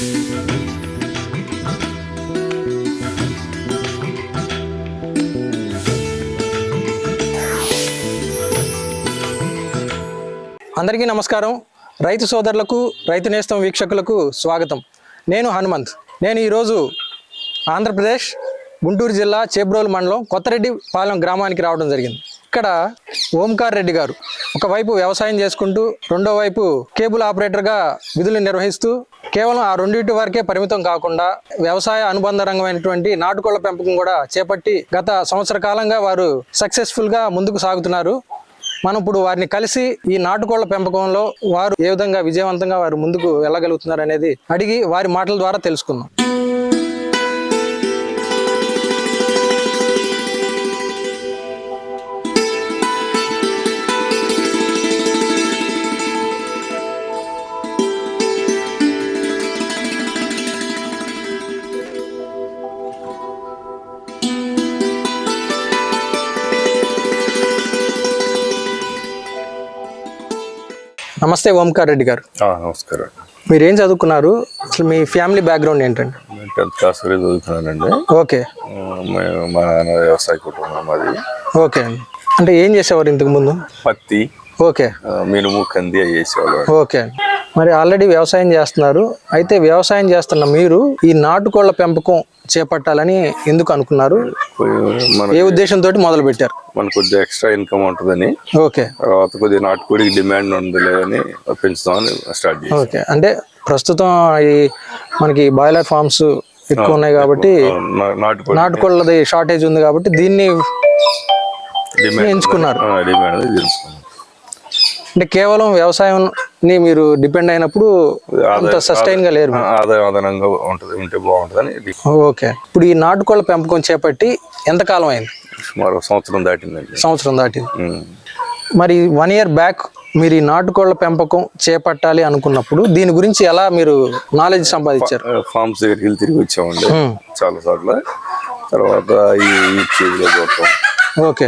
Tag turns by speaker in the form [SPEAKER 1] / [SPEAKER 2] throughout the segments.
[SPEAKER 1] అందరికీ నమస్కారం. రైతు సోదరులకు రైతు నేస్తం వీక్షకులకు స్వాగతం. నేను హనుమంత్. నేను ఈరోజు ఆంధ్రప్రదేశ్ గుంటూరు జిల్లా చేబ్రోలు మండలం కొత్తరెడ్డి పాలెం గ్రామానికి రావడం జరిగింది. ఇక్కడ ఓంకార్ రెడ్డి గారు ఒకవైపు వ్యవసాయం చేసుకుంటూ రెండో వైపు కేబుల్ ఆపరేటర్గా విధులు నిర్వహిస్తూ కేవలం ఆ రెండింటి వరకే పరిమితం కాకుండా వ్యవసాయ అనుబంధ రంగమైనటువంటి నాటుకోళ్ళ పెంపకం కూడా చేపట్టి గత సంవత్సర కాలంగా వారు సక్సెస్ఫుల్గా ముందుకు సాగుతున్నారు. మనం ఇప్పుడు వారిని కలిసి ఈ నాటుకోళ్ళ పెంపకంలో వారు ఏ విధంగా విజయవంతంగా వారు ముందుకు వెళ్ళగలుగుతున్నారు అనేది అడిగి వారి మాటల ద్వారా తెలుసుకుందాం. నమస్తే ఓంకార్ రెడ్డి గారు.
[SPEAKER 2] నమస్కారం.
[SPEAKER 1] మీరు ఏం చదువుకున్నారు? అసలు మీ ఫ్యామిలీ బ్యాక్గ్రౌండ్ ఏంటండి?
[SPEAKER 2] టెన్త్ క్లాస్ వరకు
[SPEAKER 1] ఓకే.
[SPEAKER 2] మా నాన్న వ్యవసాయ కుటుంబం మాది.
[SPEAKER 1] ఓకే అండి. అంటే ఏం చేసేవారు ఇంతకు ముందు?
[SPEAKER 2] పత్తి
[SPEAKER 1] ఓకే.
[SPEAKER 2] మినుము కంది అవి చేసేవాళ్ళు.
[SPEAKER 1] ఓకే మరి ఆల్రెడీ వ్యవసాయం చేస్తున్నారు. అయితే వ్యవసాయం చేస్తున్న మీరు ఈ నాటుకోళ్ళ పెంపకం చేపట్టాలని ఎందుకు అనుకున్నారు? ఏ ఉద్దేశంతో మొదలు పెట్టారు
[SPEAKER 2] మనకు కొద్దిగా ఎక్స్ట్రా ఇన్కమ్ ఉంటుందని.
[SPEAKER 1] ఓకే.
[SPEAKER 2] తర్వాత కొద్దిగా నాటుకోడికి డిమాండ్ ఉంది లేదని పెంచుదామని స్టార్ట్ చేసాం
[SPEAKER 1] ఓకే. అంటే ప్రస్తుతం ఈ మనకి బాయిలర్ ఫార్మ్స్ ఎక్కువ ఉన్నాయి కాబట్టి నాటుకోళ్ళది షార్టేజ్ ఉంది కాబట్టి దీన్ని ఎంచుకున్నారు. అంటే కేవలం వ్యవసాయంని మీరు డిపెండ్ అయినప్పుడు అంత సస్టైన్గా లేరు
[SPEAKER 2] ఆ, ఆదాయం అదనంగా ఉంటుంది ఉంటే బాగుంటుందని
[SPEAKER 1] ఓకే. ఇప్పుడు ఈ నాటుకోళ్ళ పెంపకం చేపట్టి ఎంత కాలం అయింది?
[SPEAKER 2] సుమారు సంవత్సరం దాటిందండి.
[SPEAKER 1] సంవత్సరం దాటింది. మరి వన్ ఇయర్ బ్యాక్ మీరు ఈ నాటుకోళ్ళ పెంపకం చేపట్టాలి అనుకున్నప్పుడు దీని గురించి ఎలా మీరు నాలెడ్జ్ సంపాదించారు?
[SPEAKER 2] ఫార్మ్స్ దగ్గరికి వెళ్ళి తిరిగి వచ్చామండి. చాలా చోట్ల తర్వాత ఈ యూట్యూబ్లో చూడటం.
[SPEAKER 1] ఓకే.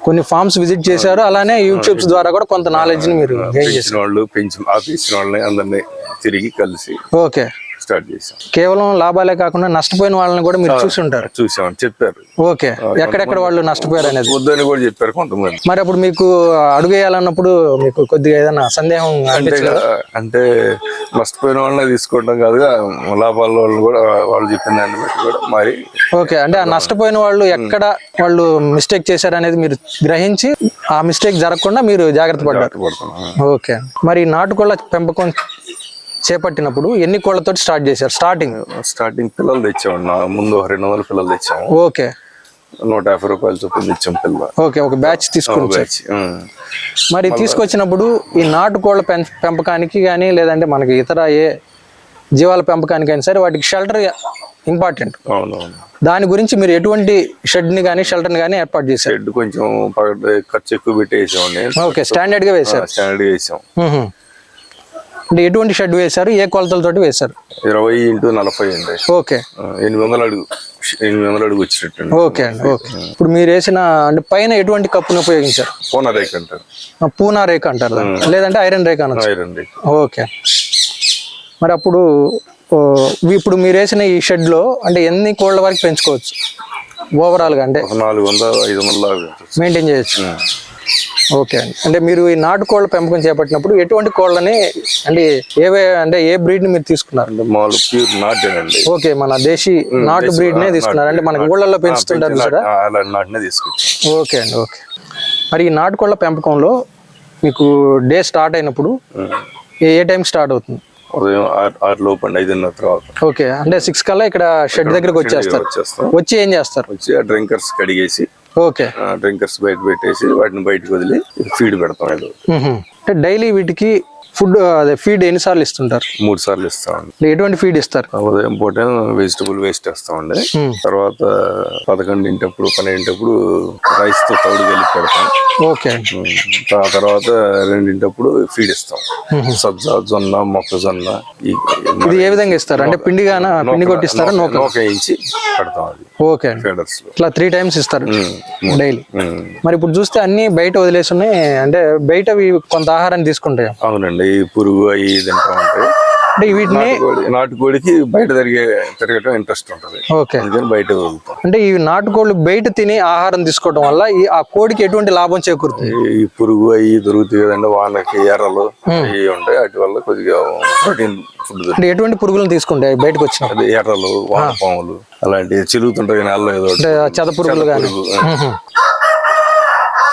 [SPEAKER 1] కొన్ని ఫార్మ్స్ విజిట్ చేశారు అలానే యూట్యూబ్స్ ద్వారా కూడా కొంత నాలెడ్జ్ని మీరు గెయిన్
[SPEAKER 2] పెంచిన వాళ్ళు పెంచి ఆపేసిన వాళ్ళని అందరినీ తిరిగి కలిసి
[SPEAKER 1] ఓకే.
[SPEAKER 2] స్టార్ట్ చేసాం
[SPEAKER 1] కేవలం లాభాలే కాకుండా నష్టపోయిన వాళ్ళని కూడా మీరు చూసి ఉంటారు
[SPEAKER 2] చూసామని చెప్పారు.
[SPEAKER 1] ఓకే. ఎక్కడెక్కడ వాళ్ళు నష్టపోయారు అనేది?
[SPEAKER 2] వద్దని కూడా చెప్పారు కొంతమంది.
[SPEAKER 1] మరి అప్పుడు మీకు అడుగు వేయాలన్నప్పుడు మీకు కొద్దిగా ఏదైనా సందేహం
[SPEAKER 2] అంటే అంటే నష్టపోయిన వాళ్ళని తీసుకోవడం కాదుగా లాభాల వాళ్ళు కూడా వాళ్ళు చెప్పిన దాన్ని బట్టి కూడా మరి
[SPEAKER 1] ఓకే. అంటే ఆ నష్టపోయిన వాళ్ళు ఎక్కడ వాళ్ళు మిస్టేక్ చేశారు అనేది మీరు గ్రహించి ఆ మిస్టేక్ జరగకుండా మీరు జాగ్రత్త పడ్డారు. ఓకే. మరి నాటుకోళ్ళ పెంపకం చేపట్టినప్పుడు ఎన్ని కోళ్ళతోటి స్టార్ట్ చేశారు? స్టార్టింగ్
[SPEAKER 2] స్టార్టింగ్ పిల్లలు తెచ్చాము నా ముందు రెండు వందల పిల్లలు తెచ్చాము
[SPEAKER 1] ఓకే.
[SPEAKER 2] నూట యాభై రూపాయలు చొప్పున తెచ్చాం పిల్ల
[SPEAKER 1] ఓకే ఒక బ్యాచ్ తీసుకుని. మరి తీసుకొచ్చినప్పుడు ఈ నాటుకోళ్ళ పెం పెంపకానికి కానీ లేదంటే మనకి ఇతర ఏ జీవాల పెంపకానికి అయినా సరే వాటికి షెల్టర్ ఇంపార్టెంట్ దాని గురించి మీరు ఎటువంటి షెడ్ని కానీ షెల్టర్ని కానీ ఏర్పాటు చేశారు?
[SPEAKER 2] షెడ్ కొంచెం ఖర్చు ఎక్కువ పెట్టి వేసామండి
[SPEAKER 1] ఓకే స్టాండర్డ్గా వేశారు.
[SPEAKER 2] స్టాండర్డ్ వేసాం.
[SPEAKER 1] మ్మ్హ. అంటే ఎటువంటి షెడ్ వేశారు? ఏ కొలతలతోటి వేశారు?
[SPEAKER 2] ఇరవై ఇంటూ నలభై అండి.
[SPEAKER 1] ఓకే.
[SPEAKER 2] ఎనిమిది వందల అడుగు ఎనిమిది వందల అడుగు వచ్చినట్టు
[SPEAKER 1] ఓకే అండి ఓకే. ఇప్పుడు మీరు వేసిన అంటే పైన ఎటువంటి కప్పుని ఉపయోగించారు?
[SPEAKER 2] పోన రేక్ అంటారు.
[SPEAKER 1] పూనా రేక్ అంటారు. లేదంటే ఐరన్ రేక్ అనొచ్చు.
[SPEAKER 2] Iron rake
[SPEAKER 1] okay. మరి అప్పుడు ఇప్పుడు మీరు వేసిన ఈ షెడ్లో అంటే ఎన్ని కోళ్ళ వరకు పెంచుకోవచ్చు? ఓవరాల్గా అంటే?
[SPEAKER 2] నాలుగు వందల ఐదు వందల.
[SPEAKER 1] మెయింటైన్ చేయొచ్చు. ఓకే అండి. అంటే మీరు ఈ నాటుకోళ్ళ పెంపకం చేపట్టినప్పుడు ఎటువంటి కోళ్ళని అంటే ఏవే అంటే ఏ బ్రీడ్ని మీరు తీసుకున్నారు?
[SPEAKER 2] మామూలు ప్యూర్ నాటేనండి
[SPEAKER 1] ఓకే మన దేశీ నాటు బ్రీడ్నే తీసుకున్నారు. అంటే మనకి ఊళ్ళల్లో పెంచుతుంటారు
[SPEAKER 2] అలాంటి నాటినే
[SPEAKER 1] ఓకే అండి ఓకే. మరి ఈ నాటుకోళ్ళ పెంపకంలో మీకు డే స్టార్ట్ అయినప్పుడు. ఏ టైం స్టార్ట్ అవుతుంది?
[SPEAKER 2] ఉదయం ఆరు ఆరు లోపు అండి ఐదున్నర తర్వాత.
[SPEAKER 1] ఓకే అంటే సిక్స్ కల్లా ఇక్కడ షెడ్ దగ్గరకు వచ్చేస్తారు.
[SPEAKER 2] వచ్చేస్తాం.
[SPEAKER 1] వచ్చి ఏం చేస్తారు?
[SPEAKER 2] వచ్చి డ్రింకర్స్ కడిగేసి
[SPEAKER 1] ఓకే.
[SPEAKER 2] డ్రింకర్స్ బయట పెట్టేసి వాటిని బయటకు వదిలి ఫీడ్ పెడతాం
[SPEAKER 1] డైలీ వీటికి ఫుడ్ అదే ఫీడ్ ఎన్నిసార్లు ఇస్తుంటారు?
[SPEAKER 2] మూడు సార్లు ఇస్తామండి
[SPEAKER 1] ఎటువంటి ఫీడ్ ఇస్తారు?
[SPEAKER 2] ఉదయం పూట వెజిటబుల్ వేస్ట్ వేస్తామండి
[SPEAKER 1] Hmm.
[SPEAKER 2] తర్వాత పదకొండింటప్పుడు పన్నెండింటప్పుడు రైస్తో తౌడు కలిపి పెడతాం.
[SPEAKER 1] ఓకే. అండి
[SPEAKER 2] Hmm. ఆ తర్వాత రెండింటప్పుడు ఫీడ్ ఇస్తాం. సబ్జా జొన్న మొక్కజొన్న
[SPEAKER 1] ఇది ఏ విధంగా ఇస్తారు? అంటే పిండిగాన? పిండి కొట్టిస్తారా? నూక
[SPEAKER 2] నూక వేయించి పెడతాం అది.
[SPEAKER 1] ఓకే. అండి
[SPEAKER 2] ఫీడర్స్
[SPEAKER 1] ఇట్లా త్రీ టైమ్స్ ఇస్తారు
[SPEAKER 2] Hmm.
[SPEAKER 1] డైలీ.
[SPEAKER 2] Hmm.
[SPEAKER 1] మరి ఇప్పుడు చూస్తే అన్ని బయట వదిలేసి ఉన్నాయి. అంటే బయటవి కొంత ఆహారాన్ని తీసుకుంటాయి?
[SPEAKER 2] అవునండి. ఈ పురుగు అవి తింటా ఉంటాయి
[SPEAKER 1] అంటే వీటిని
[SPEAKER 2] నాటుకోడి నాటుకోడికి బయట తిరిగే తిరగటం ఇంట్రెస్ట్ ఉంటుంది.
[SPEAKER 1] ఓకే.
[SPEAKER 2] అందుకని బయట వదులుతాం.
[SPEAKER 1] అంటే ఈ నాటుకోళ్ళు బయట తిని ఆహారం తీసుకోవడం వల్ల ఈ ఆ కోడికి ఎటువంటి లాభం చేకూరుతుంది?
[SPEAKER 2] ఈ పురుగు అవి దొరుకుతాయి కదండి వానకి ఎర్రలు అవి ఉంటాయి వాటి వల్ల కొద్దిగా ప్రోటీన్ ఫుడ్
[SPEAKER 1] అంటే ఎటువంటి పురుగులను తీసుకుంటాయి బయటకు
[SPEAKER 2] అదే ఎర్రలు వానపాములు అలాంటివి చిరుగుతుంటాయి నెలలో ఏదో
[SPEAKER 1] చెద పురుగులు కానీ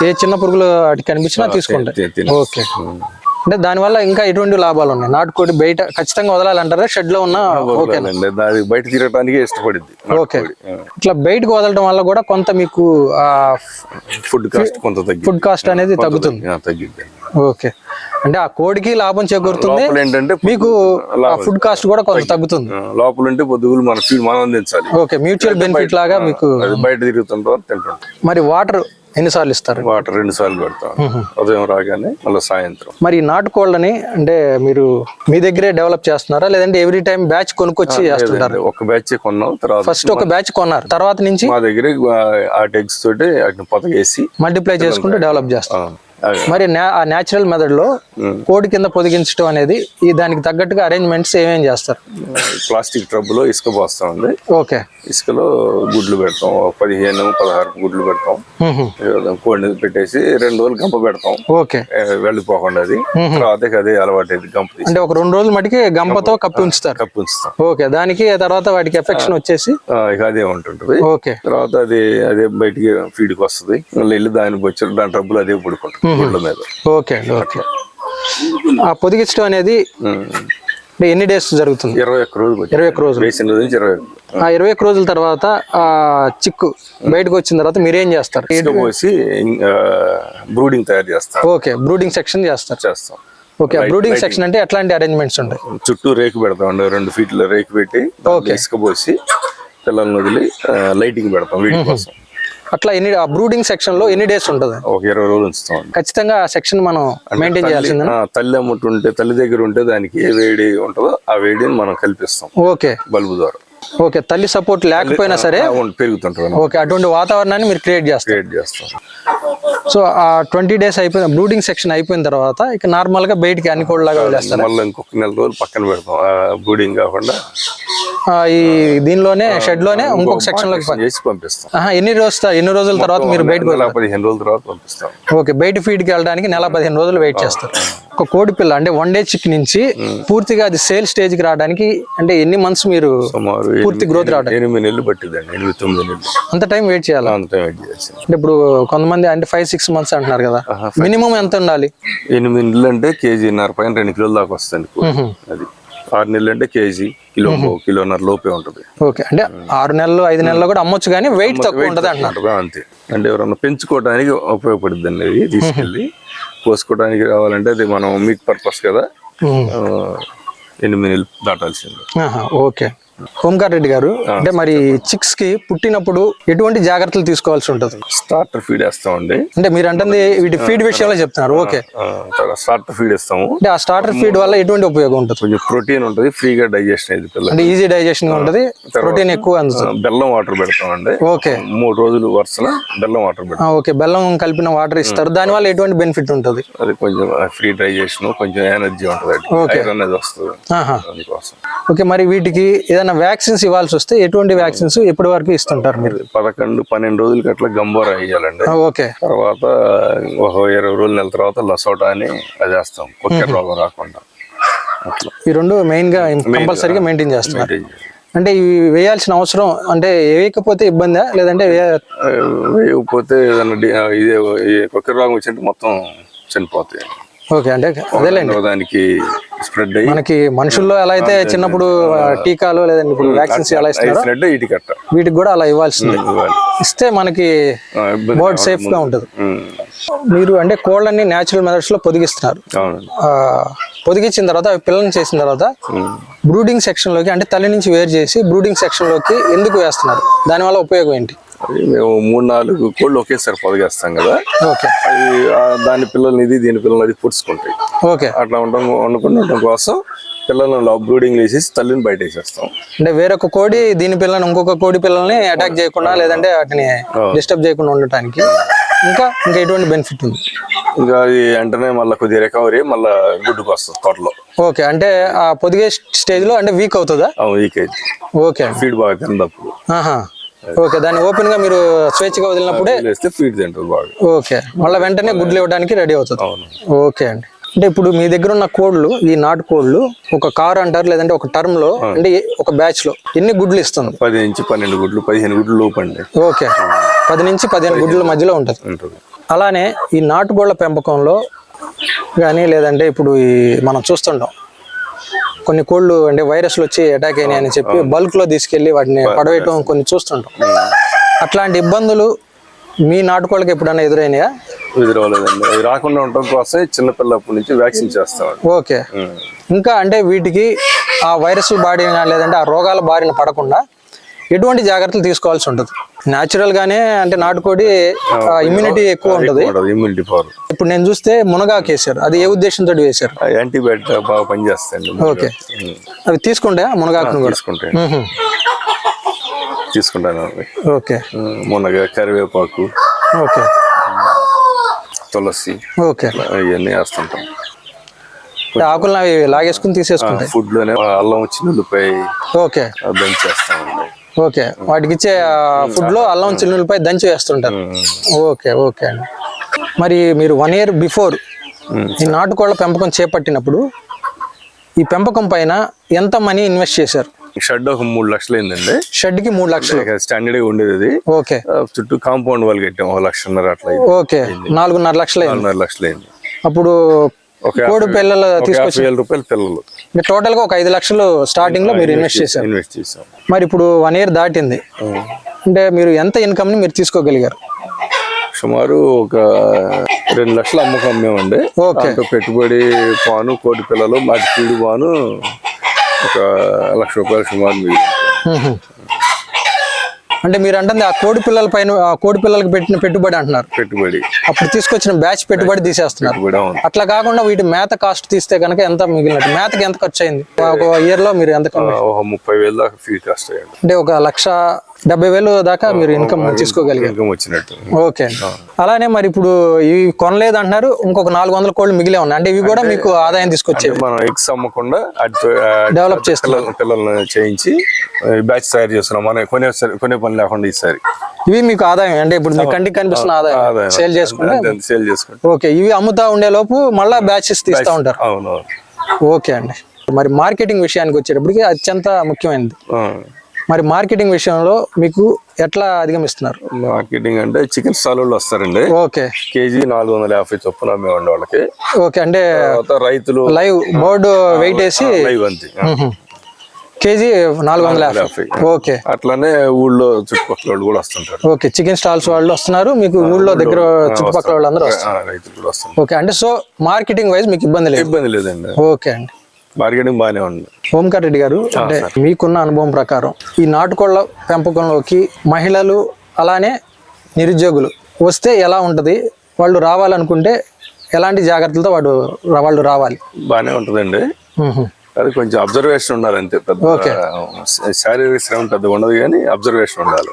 [SPEAKER 1] ఏ చిన్న పురుగులు వాటికి కనిపించినా తీసుకుంటాయి. ఓకే. అంటే దానివల్ల ఇంకా ఎటువంటి లాభాలు ఉన్నాయి. నాటుకోడి బయట ఖచ్చితంగా వదలాలంటారా? షెడ్లో ఉన్న ఓకే
[SPEAKER 2] వదలాలండి. దాని బయట తిరగటానికి ఇష్టపడింది
[SPEAKER 1] ఓకే. ఇట్లా బయటకు వదలడం వల్ల కూడా కొంత మీకు
[SPEAKER 2] ఫుడ్ కాస్ట్ కొంత
[SPEAKER 1] ఫుడ్ కాస్ట్ అనేది తగ్గుతుంది.
[SPEAKER 2] తగ్గిద్ది.
[SPEAKER 1] ఓకే. అంటే ఆ కోడికి లాభం చేకూరుతుంది.
[SPEAKER 2] ఏంటంటే
[SPEAKER 1] మీకు ఫుడ్ కాస్ట్ కూడా కొంత తగ్గుతుంది.
[SPEAKER 2] లోపల ఉంటే పొద్దుగులు మన ఫీడ్ మనం అందించాలి.
[SPEAKER 1] ఓకే. మ్యూచువల్ బెనిఫిట్ లాగా మీకు
[SPEAKER 2] బయట తిరుగుతుంటాం తింటుంటాం.
[SPEAKER 1] మరి వాటర్ ఎన్నిసార్లు ఇస్తారు?
[SPEAKER 2] వాటర్ రెండు సార్లు పెడతాం. ఉదయం రాగానే మళ్ళీ సాయంత్రం.
[SPEAKER 1] మరి నాటుకోళ్ళని అంటే మీరు మీ దగ్గరే డెవలప్ చేస్తున్నారా? లేదంటే ఎవ్రీ టైం బ్యాచ్ కొనుక్కొచ్చి చేస్తుంటారు?
[SPEAKER 2] ఒక బ్యాచ్ కొన్నాం. తర్వాత
[SPEAKER 1] ఫస్ట్ ఒక బ్యాచ్ కొన్నారు. తర్వాత నుంచి
[SPEAKER 2] మా దగ్గర ఆ టెగ్స్ తోటి వాటిని పొతగేసి
[SPEAKER 1] మల్టిప్లై చేసుకుంటూ డెవలప్
[SPEAKER 2] అవి
[SPEAKER 1] మరి ఆ న్యాచురల్ మెథడ్లో కోడి కింద పొదిగించడం అనేది ఈ దానికి తగ్గట్టుగా అరేంజ్మెంట్స్ ఏమేం చేస్తారు?
[SPEAKER 2] ప్లాస్టిక్ ట్రబ్లో ఇసుక పోస్తామండి
[SPEAKER 1] ఓకే.
[SPEAKER 2] ఇసుకలో గుడ్లు పెడతాం. పదిహేను పదహారు గుడ్లు పెడతాం. కోడిని పెట్టేసి రెండు రోజులు గంప పెడతాం.
[SPEAKER 1] ఓకే.
[SPEAKER 2] వెళ్ళిపోకుండా అది. తర్వాత అదే అలవాటు గంప
[SPEAKER 1] అంటే ఒక రెండు రోజులు మటుకి గంపతో కప్పి ఉంచుతారు.
[SPEAKER 2] కప్పు ఉంచుతాం.
[SPEAKER 1] ఓకే. దానికి తర్వాత వాటికి ఎఫెక్షన్ వచ్చేసి?
[SPEAKER 2] ఇక అదే ఉంటుంటది.
[SPEAKER 1] ఓకే.
[SPEAKER 2] తర్వాత అది అదే బయటికి ఫీడ్కి వస్తుంది. వెళ్ళి దాని బొచ్చారు దాని ట్రబ్బులు అదే పడుకుంటుంది మీద.
[SPEAKER 1] ఓకే అండి ఓకే. ఆ పొదిగించడం అనేది ఎన్ని డేస్ జరుగుతుంది?
[SPEAKER 2] ఇరవై ఒక్క రోజులు
[SPEAKER 1] ఇరవై ఒక్క రోజులు.
[SPEAKER 2] వేసిన రోజు నుంచి ఇరవై
[SPEAKER 1] ఆ ఇరవై ఒక్క రోజుల తర్వాత ఆ చిక్కు బయటకు వచ్చిన తర్వాత మీరేం చేస్తారు?
[SPEAKER 2] పోసి బ్రూడింగ్ తయారు చేస్తాం
[SPEAKER 1] ఓకే బ్రూడింగ్ సెక్షన్ చేస్తారు.
[SPEAKER 2] చేస్తాం.
[SPEAKER 1] ఓకే బ్రూడింగ్ సెక్షన్ అంటే ఎట్లాంటి అరేంజ్మెంట్స్ ఉంటాయి?
[SPEAKER 2] చుట్టూ రేకు పెడతాం అండి రెండు ఫీట్ల రేకు పెట్టి ఇసుక పోసి పిల్లల్ని వదిలి లైటింగ్ పెడతాం వీటి కోసం.
[SPEAKER 1] అట్లా ఎన్ని ఆ బ్రూడింగ్ సెక్షన్లో ఎన్ని డేస్ ఉంటుంది?
[SPEAKER 2] ఒక ఇరవై రోజులు ఉంచుతాం
[SPEAKER 1] ఖచ్చితంగా ఆ సెక్షన్ మనం మెయింటైన్ చేయాల్సిందే
[SPEAKER 2] తల్లి అమ్మటి ఉంటే తల్లి దగ్గర ఉంటే దానికి ఏ వేడి ఉంటుందో ఆ వేడిని మనం కల్పిస్తాం.
[SPEAKER 1] ఓకే.
[SPEAKER 2] బల్బు ద్వారా.
[SPEAKER 1] ఓకే తల్లి సపోర్ట్ లేకపోయినా సరే
[SPEAKER 2] పెరుగుతుంటుంది
[SPEAKER 1] ఓకే అటువంటి వాతావరణాన్ని మీరు క్రియేట్ చేస్తారు.
[SPEAKER 2] క్రియేట్ చేస్తాం
[SPEAKER 1] సో ఆ ట్వంటీ డేస్ అయిపోయిన బ్రూడింగ్ సెక్షన్ అయిపోయిన తర్వాత ఇక నార్మల్గా బయటికి అన్ని కోళ్ళలాగా వదిలేస్తారు.
[SPEAKER 2] మళ్ళీ ఇంకొక నెల రోజులు పక్కన పెడతాం. బ్రూడింగ్ కాకుండా
[SPEAKER 1] ఈ దీనిలోనే షెడ్లోనే ఇంకొక సెక్షన్లోకి
[SPEAKER 2] సెక్షన్ చేసి పంపిస్తాం.
[SPEAKER 1] ఎన్ని రోజులు ఎన్ని రోజుల తర్వాత మీరు బయటకు
[SPEAKER 2] నెల పదిహేను రోజుల తర్వాత పంపిస్తాం.
[SPEAKER 1] ఓకే బయట ఫీడ్కి వెళ్ళడానికి నెల పదిహేను రోజులు వెయిట్ చేస్తారు. ఒక కోడి పిల్ల అంటే వన్ డే చిక్ నుంచి పూర్తిగా అది సేల్ స్టేజ్కి రావడానికి అంటే ఎన్ని మంత్స్ మీరు పూర్తి గ్రోత్ రావడానికి
[SPEAKER 2] ఎనిమిది నెలలు పట్టిందండి ఎనిమిది తొమ్మిది నెలలు.
[SPEAKER 1] అంత టైం వెయిట్ చేయాలా?
[SPEAKER 2] అంత టైం వెయిట్ చేయాల్సింది.
[SPEAKER 1] అంటే ఇప్పుడు కొంతమంది అంటే ఫైవ్ సిక్స్ మంత్స్ అంటున్నారు కదా. మినిమం ఎంత ఉండాలి?
[SPEAKER 2] ఎనిమిది నెలలు అంటే కేజీన్నర పైన రెండు కిలోల దాకా వస్తుంది. అది. ఆరు నెలలు అంటే కేజీ. కిలో కిలోన్నర లోపే ఉంటుంది.
[SPEAKER 1] ఓకే. అంటే ఆరు నెలలు ఐదు నెలలు కూడా అమ్మొచ్చు కానీ వెయిట్ తక్కువ ఉంటుంది
[SPEAKER 2] ఉంటుంది, అంతే. అంటే ఎవరన్నా పెంచుకోవడానికి ఉపయోగపడుద్ది అండి అది తీసుకెళ్ళి కోసుకోవడానికి రావాలంటే అది మనం మీట్ పర్పస్ కదా. ఎనిమిది నెలలు దాటాల్సింది.
[SPEAKER 1] ఓకే. ఓంకార్ రెడ్డి గారు అంటే మరి చిక్స్కి పుట్టినప్పుడు ఎటువంటి జాగ్రత్తలు తీసుకోవాల్సి ఉంటుంది?
[SPEAKER 2] స్టార్టర్ ఫీడ్ వేస్తామండి.
[SPEAKER 1] అంటే మీరు అంటుంది వీటి ఫీడ్ విషయంలో చెప్తున్నారు. ఓకే.
[SPEAKER 2] స్టార్టర్ ఫీడ్ ఇస్తాము
[SPEAKER 1] అంటే ఆ స్టార్టర్ ఫీడ్ వల్ల ఎటువంటి ఉపయోగం ఉంటుంది?
[SPEAKER 2] కొంచెం ప్రోటీన్ ఉంటుంది ఫ్రీగా డైజెషన్ అయ్యింది పిల్లలు
[SPEAKER 1] అంటే ఈజీ డైజెషన్ ఉంటుంది ప్రోటీన్ ఎక్కువ అందుతుంది.
[SPEAKER 2] బెల్లం వాటర్ పెడతామండి.
[SPEAKER 1] ఓకే.
[SPEAKER 2] మూడు రోజులు వరుసన బెల్లం వాటర్ పెడతాం.
[SPEAKER 1] ఓకే. బెల్లం కలిపిన వాటర్ ఇస్తారు. దాని వల్ల ఎటువంటి బెనిఫిట్ ఉంటుంది?
[SPEAKER 2] అది కొంచెం ఫ్రీ డైజెషన్ కొంచెం ఎనర్జీ ఉంటుంది ఐరన్ అనేది వస్తుంది.
[SPEAKER 1] ఓకే మరి వీటికి ఏదైనా వ్యాక్సిన్స్ ఇవ్వాల్సి వస్తే ఎటువంటి వ్యాక్సిన్స్ ఎప్పటి వరకు ఇస్తుంటారు మీరు?
[SPEAKER 2] పదకొండు పన్నెండు రోజులకి అట్లా గంబోరా వేయాలండి
[SPEAKER 1] ఓకే.
[SPEAKER 2] తర్వాత ఒక ఇరవై రోజుల నెల తర్వాత లసోటా అని అది వేస్తాం. కొక్కెర రోగం రాకుండా.
[SPEAKER 1] ఈ రెండు మెయిన్గా కంపల్సరీగా మెయింటైన్ చేస్తున్నారు. అంటే ఇవి వేయాల్సిన అవసరం అంటే వేయకపోతే ఇబ్బందా? లేదంటే
[SPEAKER 2] వేయకపోతే ఆ, ఇదే ఈ కొక్కెర రోగం వచ్చింటే మొత్తం చనిపోతాయి.
[SPEAKER 1] ఓకే అంటే అదేలేండి.
[SPEAKER 2] దానికి స్ప్రెడ్ అయ్యి
[SPEAKER 1] మనకి మనుషుల్లో ఎలా అయితే చిన్నప్పుడు టీకాలు లేదంటే ఇప్పుడు వ్యాక్సిన్స్ ఎలా
[SPEAKER 2] కట్ట
[SPEAKER 1] వీటికి కూడా అలా ఇవ్వాల్సిందే.
[SPEAKER 2] ఇవ్వాలి.
[SPEAKER 1] ఇస్తే మనకి బోర్డ్ సేఫ్గా ఉంటుంది. మీరు అంటే కోళ్ళని న్యాచురల్ మెథడ్స్లో పొదిగిస్తున్నారు. పొదిగించిన తర్వాత అవి పిల్లల్ని చేసిన తర్వాత బ్రూడింగ్ సెక్షన్లోకి అంటే తల్లి నుంచి వేరు చేసి బ్రూడింగ్ సెక్షన్లోకి ఎందుకు వేస్తున్నారు? దానివల్ల ఉపయోగం ఏంటి?
[SPEAKER 2] అది మేము మూడు నాలుగు కోళ్ళు ఒకేసారి పొదగేస్తాం కదా. అవి దాని పిల్లల్ని ఇది దీని పిల్లల్ని అది పుడుచుకుంటాయి.
[SPEAKER 1] ఓకే.
[SPEAKER 2] అట్లా ఉండడం ఉండడం కోసం పిల్లలను బ్రూడింగ్ వేసేసి తల్లిని బయట వేసేస్తాం
[SPEAKER 1] అంటే వేరొక కోడి దీని పిల్లని ఇంకొక కోడి పిల్లల్ని అటాక్ చేయకుండా లేదంటే వాటిని డిస్టర్బ్ చేయకుండా ఉండటానికి ఇంకా ఇంకా ఎటువంటి బెనిఫిట్ ఉంది.
[SPEAKER 2] ఇంకా అది వెంటనే మళ్ళీ కొద్దిగా రికవరీ మళ్ళీ గుడ్డుకు వస్తుంది తోటలో
[SPEAKER 1] ఓకే. అంటే ఆ పొదిగే స్టేజ్లో అంటే వీక్ అవుతుందా?
[SPEAKER 2] వీక్ అయితే
[SPEAKER 1] ఓకే.
[SPEAKER 2] ఫీడ్ బాగా తిన్నప్పుడు.
[SPEAKER 1] ఓకే దాన్ని ఓపెన్గా మీరు స్వేచ్ఛగా వదిలినప్పుడే
[SPEAKER 2] వేస్తే ఫీడ్ తింటుంది బాగా.
[SPEAKER 1] ఓకే మళ్ళీ వెంటనే గుడ్లు ఇవ్వడానికి రెడీ అవుతుంది. ఓకే అండి. అంటే ఇప్పుడు మీ దగ్గర ఉన్న కోళ్ళు ఈ నాటు కోళ్ళు ఒక కార్ అంటారు లేదంటే ఒక టర్మ్లో అంటే ఒక బ్యాచ్లో ఎన్ని గుడ్లు ఇస్తుంది?
[SPEAKER 2] పది నుంచి పన్నెండు గుడ్లు పదిహేను గుడ్లు లోపు అండి.
[SPEAKER 1] ఓకే. పది నుంచి పదిహేను గుడ్ల మధ్యలో ఉంటుంది.
[SPEAKER 2] ఉంటుంది.
[SPEAKER 1] అలానే ఈ నాటుకోళ్ళ పెంపకంలో కానీ లేదంటే ఇప్పుడు ఈ మనం చూస్తుంటాం కొన్ని కోళ్ళు అంటే వైరస్లు వచ్చి అటాక్ అయినాయి అని చెప్పి బల్క్లో తీసుకెళ్ళి వాటిని పడవేయటం కొన్ని చూస్తుంటాం. అట్లాంటి ఇబ్బందులు మీ నాటుకోళ్ళకి ఎప్పుడైనా ఎదురైనాయా?
[SPEAKER 2] ఎదురవ్వలేదండి అది రాకుండా ఉండటం కోసం చిన్నపిల్లప్పటి నుంచి వ్యాక్సిన్ చేస్తామండి.
[SPEAKER 1] ఓకే. ఇంకా అంటే వీటికి ఆ వైరస్ బారిన లేదంటే ఆ రోగాల బారిన పడకుండా ఎటువంటి జాగ్రత్తలు తీసుకోవాల్సి ఉంటుంది? న్యాచురల్ గానే అంటే నాటుకోడి ఇమ్యూనిటీ ఎక్కువ ఉంటుంది.
[SPEAKER 2] ఇమ్యూనిటీ పవర్
[SPEAKER 1] ఇప్పుడు నేను చూస్తే మునగాకు వేశారు అది ఏ ఉద్దేశంతో వేశారు?
[SPEAKER 2] యాంటీబయాటిక్ బాగా పనిచేస్తాయండి
[SPEAKER 1] ఓకే. అవి తీసుకుంటే మునగాకును
[SPEAKER 2] తీసుకుంటే. తీసుకుంటాను.
[SPEAKER 1] ఓకే.
[SPEAKER 2] మునగ కరివేపాకు
[SPEAKER 1] ఓకే.
[SPEAKER 2] తులసి
[SPEAKER 1] ఓకే.
[SPEAKER 2] ఇవన్నీ వేస్తుంటాం.
[SPEAKER 1] ఆకులను అవి లాగేసుకుని తీసేసుకుంటాయి.
[SPEAKER 2] ఫుడ్లోనే అల్లం చిన్నులపై
[SPEAKER 1] ఓకే.
[SPEAKER 2] దంచేస్తామండి.
[SPEAKER 1] ఓకే. వాటికి ఇచ్చే ఫుడ్లో అల్లం చిన్నులపై దంచి వేస్తుంటారు. ఓకే ఓకే అండి. మరి మీరు వన్ ఇయర్ బిఫోర్. ఈ నాటుకోళ్ళ పెంపకం చేపట్టినప్పుడు ఈ పెంపకం పైన ఎంత మనీ ఇన్వెస్ట్ చేశారు?
[SPEAKER 2] షెడ్ ఒక మూడు లక్షలు అయిందండి.
[SPEAKER 1] షెడ్కి మూడు లక్షలు.
[SPEAKER 2] స్టాండర్డ్గా ఉండేది అది
[SPEAKER 1] ఓకే.
[SPEAKER 2] చుట్టూ కాంపౌండ్ వాళ్ళు కట్టాం ఒక లక్షన్నర అట్లా.
[SPEAKER 1] ఓకే. నాలుగున్నర లక్షలు
[SPEAKER 2] నాలుగున్నర లక్షలు అయింది.
[SPEAKER 1] అప్పుడు కోడి పిల్లలు తీసుకొచ్చి
[SPEAKER 2] వేల రూపాయలు పిల్లలు.
[SPEAKER 1] టోటల్గా ఒక ఐదు లక్షలు స్టార్టింగ్లో మీరు ఇన్వెస్ట్ చేశారు.
[SPEAKER 2] ఇన్వెస్ట్ చేసాం
[SPEAKER 1] మరి ఇప్పుడు వన్ ఇయర్ దాటింది. అంటే మీరు ఎంత ఇన్కమ్ని మీరు తీసుకోగలిగారు?
[SPEAKER 2] సుమారు ఒక రెండు లక్షలు అమ్మకం
[SPEAKER 1] ఓకే.
[SPEAKER 2] దాంట్లో పెట్టుబడి పాను కోడి పిల్లలు మాటి ఫీడ్ పాను ఒక లక్ష రూపాయలు సుమారు.
[SPEAKER 1] అంటే మీరు అంటుంది ఆ కోడి పిల్లల పైన ఆ కోడి పిల్లలకి పెట్టిన పెట్టుబడి అంటున్నారు.
[SPEAKER 2] పెట్టుబడి.
[SPEAKER 1] అప్పుడు తీసుకొచ్చిన బ్యాచ్ పెట్టుబడి తీసేస్తున్నారు. అట్లా కాకుండా వీటి మేత కాస్ట్ తీస్తే కనుక ఎంత మిగిలినట్టు? మేతకి ఎంత ఖర్చు అయింది ఒక ఇయర్లో మీరు ఎంత
[SPEAKER 2] ముప్పై వేలు దాకా
[SPEAKER 1] అంటే ఒక లక్ష డెబ్బై వేలు దాకా మీరు ఇన్కమ్ తీసుకోగలిగారు.
[SPEAKER 2] వచ్చినట్టు.
[SPEAKER 1] ఓకే. అలానే మరి ఇప్పుడు ఇవి కొనలేదు అంటున్నారు ఇంకొక నాలుగు వందల కోళ్ళు మిగిలే ఉన్నాయి. అంటే ఇవి కూడా మీకు ఆదాయం తీసుకొచ్చేవి.
[SPEAKER 2] మనం ఎగ్స్ అమ్మకుండా
[SPEAKER 1] డెవలప్ చేస్తున్నారు
[SPEAKER 2] పిల్లలు పిల్లల్ని చేయించి బ్యాచ్ తయారు చేస్తున్నాం. మనం కొనే కొనే పని లేకుండా ఈసారి.
[SPEAKER 1] ఇవి మీకు ఆదాయం. అంటే ఇప్పుడు మీ కంటికి కనిపిస్తున్న ఆదాయం. సేల్ చేసుకుంటే
[SPEAKER 2] సేల్ చేసుకుంటాం.
[SPEAKER 1] ఓకే ఇవి అమ్ముతా ఉండే లోపు మళ్ళా బ్యాచెస్ తీస్తూ ఉంటారు.
[SPEAKER 2] అవును
[SPEAKER 1] ఓకే అండి. మరి మార్కెటింగ్ విషయానికి వచ్చేటప్పటికి అత్యంత ముఖ్యమైనది. మరి మార్కెటింగ్ విషయంలో మీకు ఎట్లా అధిగమిస్తున్నారు?
[SPEAKER 2] మార్కెటింగ్ అంటే చికెన్ స్టాల్ వాళ్ళు వస్తారండి.
[SPEAKER 1] ఓకే.
[SPEAKER 2] కేజీ నాలుగు వందల యాభై చొప్పున అమ్మేవాడి వాళ్ళకి.
[SPEAKER 1] ఓకే అంటే
[SPEAKER 2] రైతులు
[SPEAKER 1] లైవ్ బోర్డు వెయిట్ వేసి
[SPEAKER 2] లైవ్ అంతే.
[SPEAKER 1] కేజీ నాలుగు వందల యాభై. ఓకే.
[SPEAKER 2] అట్లానే ఊళ్ళో చుట్టుపక్కల వాళ్ళు కూడా వస్తుంటారు.
[SPEAKER 1] ఓకే చికెన్ స్టాల్స్ వాళ్ళు వస్తున్నారు. మీకు ఊళ్ళో దగ్గర చుట్టుపక్కల వాళ్ళందరూ వస్తారు.
[SPEAKER 2] రైతులు కూడా వస్తుంటారు.
[SPEAKER 1] ఓకే అంటే సో మార్కెటింగ్ వైజ్ మీకు ఇబ్బంది లేదు?
[SPEAKER 2] ఇబ్బంది లేదండి.
[SPEAKER 1] ఓకే అండి.
[SPEAKER 2] మార్కెటింగ్ బాగానే ఉంది.
[SPEAKER 1] ఓంకార్ రెడ్డి గారు అంటే మీకున్న అనుభవం ప్రకారం ఈ నాటుకోళ్ళ పెంపకంలోకి మహిళలు అలానే నిరుద్యోగులు వస్తే ఎలా ఉంటుంది? వాళ్ళు రావాలనుకుంటే ఎలాంటి జాగ్రత్తలతో వాడు వాళ్ళు రావాలి?
[SPEAKER 2] బాగానే ఉంటుందండి. అది కొంచెం అబ్జర్వేషన్ ఉండాలి అంతే పెద్ద. శారీరక శ్రమ పెద్ద ఉండదు కానీ అబ్జర్వేషన్ ఉండాలి.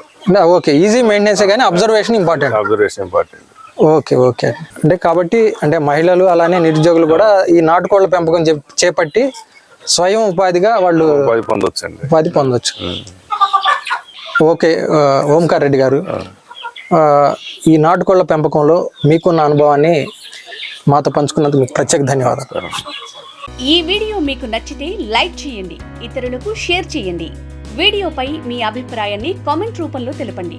[SPEAKER 1] ఓకే. ఈజీ మెయింటెనెన్స్ కానీ observation important.
[SPEAKER 2] Observation important.
[SPEAKER 1] Okay okay. అంటే కాబట్టి అంటే మహిళలు అలానే నిరుద్యోగులు కూడా ఈ నాటుకోళ్ళ పెంపకం చే- చేపట్టి స్వయం ఉపాధిగా వాళ్ళు
[SPEAKER 2] ఉపాధి పొందొచ్చండి.
[SPEAKER 1] ఉపాధి పొందొచ్చు. ఓకే ఓంకార్ రెడ్డి గారు. ఈ నాటుకోళ్ళ పెంపకంలో మీకున్న అనుభవాన్ని మాతో పంచుకున్నందుకు మీకు ప్రత్యేక ధన్యవాదాలు.
[SPEAKER 3] ఈ వీడియో మీకు నచ్చితే లైక్ చేయండి ఇతరులకు షేర్ చేయండి. వీడియోపై మీ అభిప్రాయాన్ని కామెంట్ రూపంలో తెలపండి.